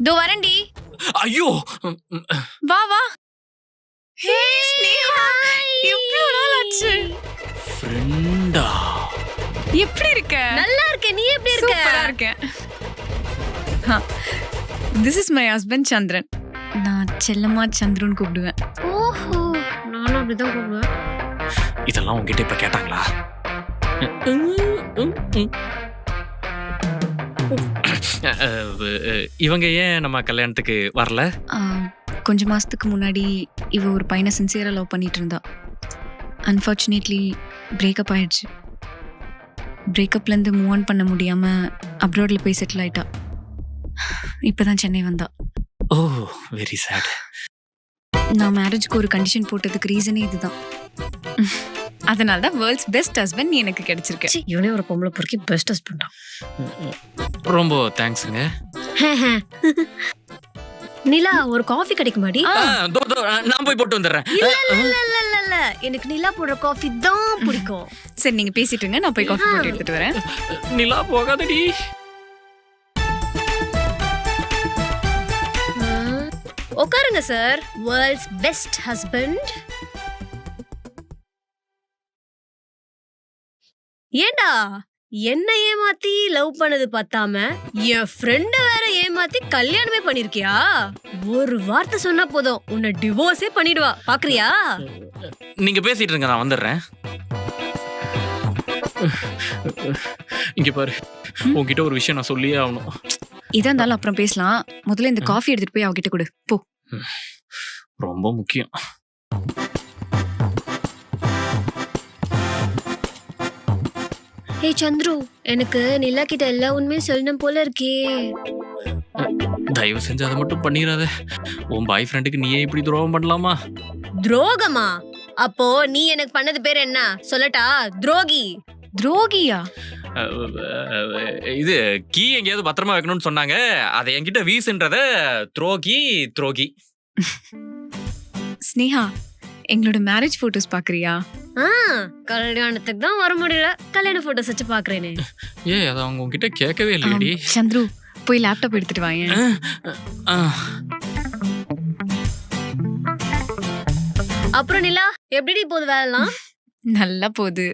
இதோ வரேன்டி ஐயோ. வா வா. ஹே ஸ்னேகா. எவ்வளவு நாள் ஆச்சு? ஃப்ரெண்டா எப்படி இருக்க? நல்லா இருக்கேன். நீ எப்படி இருக்க? சூப்பரா இருக்கேன். This is my husband Chandran நான் செல்லம்மா சந்திரன் கூப்பிடுவேன். ஓஹோ. நானும் அப்படிதான் கூப்பிடுவேன். இதெல்லாம் உங்ககிட்ட இப்ப கேட்டாங்களா? இவங்க ஏன் நம்ம கல்யாணத்துக்கு வரல? கொஞ்ச மாசத்துக்கு முன்னாடி இவ ஒரு பையனை சின்சியரா லவ் பண்ணிட்டு இருந்தா அன்ஃபார்ச்சுனேட்லி பிரேக்கப் ஆயிடுச்சு. பிரேக்கப்லேருந்து மூவ் ஆன் பண்ண முடியாம அப்ராட்ல போய் செட்டில் ஆயிட்டா. இப்பதான் சென்னை வந்தா. ஓ வெரி சேட் நான் மேரேஜ்க்கு ஒரு கண்டிஷன் போட்டதுக்கு ரீசனே இதுதான். அதனால தான் வேர்ல்ட்ஸ் பெஸ்ட் ஹஸ்பண்ட் நீ எனக்கு கிடைச்சிருக்க. ச்சீ, இவனே ஒரு பொம்பளை பொறுக்கி பெஸ்ட் ஹஸ்பண்டா ரொம்ப தேங்க்ஸுங்க நிலா ஒரு காஃபி கிடைக்குமாடி? நான் போய் போட்டு வந்துடுறேன். எனக்கு நிலா போடுற காஃபி தான் பிடிக்கும். சரி நீங்க பேசிட்டு இருங்க நான் போய் காஃபி போட்டு எடுத்துட்டு வரேன். நிலா போகாதடி. உட்காருங்க சார் வேர்ல்ட்ஸ் பெஸ்ட் ஹஸ்பண்ட் ஏண்டா? என்ன ஏமாத்தி லவ் பண்ணது பார்த்தாம என் ஃப்ரெண்ட வேற ஏமாத்தி கல்யாணமே பண்ணிருக்கியா? ஒரு வார்த்தை சொன்னா போதும் உன்னை டிவோர்ஸே பண்ணிடுவா. பாக்குறியா? நீங்க பேசிட்டு இருங்க நான் வந்துடுறேன். இங்க பாரு உன்கிட்ட ஒரு விஷயம் நான் சொல்லியே ஆகணும். இதா இருந்தாலும் அப்புறம் பேசலாம். முதல்ல இந்த காஃபி எடுத்துட்டு போய் அவகிட்ட கொடு. போ. ரொம்ப முக்கியம். ஏய் சந்துரு எனக்கு நிலா கிட்ட எல்லா உண்மையும் சொல்லணும் போல இருக்கே. தயவு செஞ்சு அதை மட்டும் பண்ணிடாத. உன் பாய் ஃப்ரெண்டுக்கு நீயே இப்படி துரோகம் பண்ணலாமா? துரோகமா? அப்போ நீ எனக்கு பண்ணது பேர் என்ன? சொல்லட்டா? துரோகி. துரோகியா? இது கீ எங்கேயாவது பத்திரமா வைக்கணும்னு சொன்னாங்க. அதை என்கிட்ட வீசுன்றத துரோகி துரோகி. ஸ்னேகா எங்களோட மேரேஜ் போட்டோஸ் பாக்குறியா ஆ கல்யாணத்துக்கு தான் வர முடியல. கல்யாண போட்டோஸ் வச்சு பாக்குறேனே. ஏ அதை அவங்க உன்கிட்ட கேட்கவே இல்லையடி. ஆம், சந்துரு போய் லேப்டாப் எடுத்துட்டு அஹ், அப்புறம் நிலா எப்படி போகுது வேலைலாம்? நல்லா போகுது.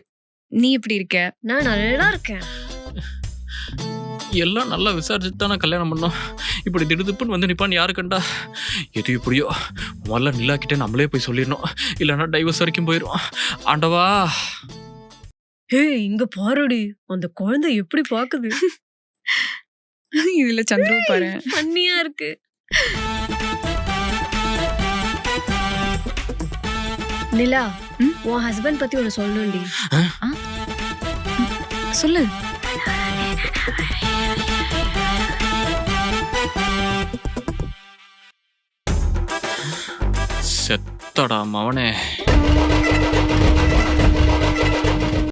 நீ எப்படி இருக்க? நான் நல்லா இருக்கேன். எல்லாம் நல்லா விசாரிச்சுட்டு தான் கல்யாணம் பண்ணோம். இப்படி திடுதுப்புன்னு வந்து நிப்பான்னு யாரு கண்டா? எது எப்படியோ முதல்ல நிலா கிட்ட நம்மளே போய் சொல்லிடணும். இல்லைன்னா டைவர்ஸ் வரைக்கும் போயிடும் ஆண்டவா! ஏய் இங்க பாருடி. அந்த குழந்தை எப்படி பாக்குது? இதுல சந்துரு பாரு. பண்ணியா இருக்கு. நிலா? உன் ஹஸ்பண்ட் பத்தி ஒன்னு சொல்லணும்டி. சொல்லு. செத்தடா மவனே.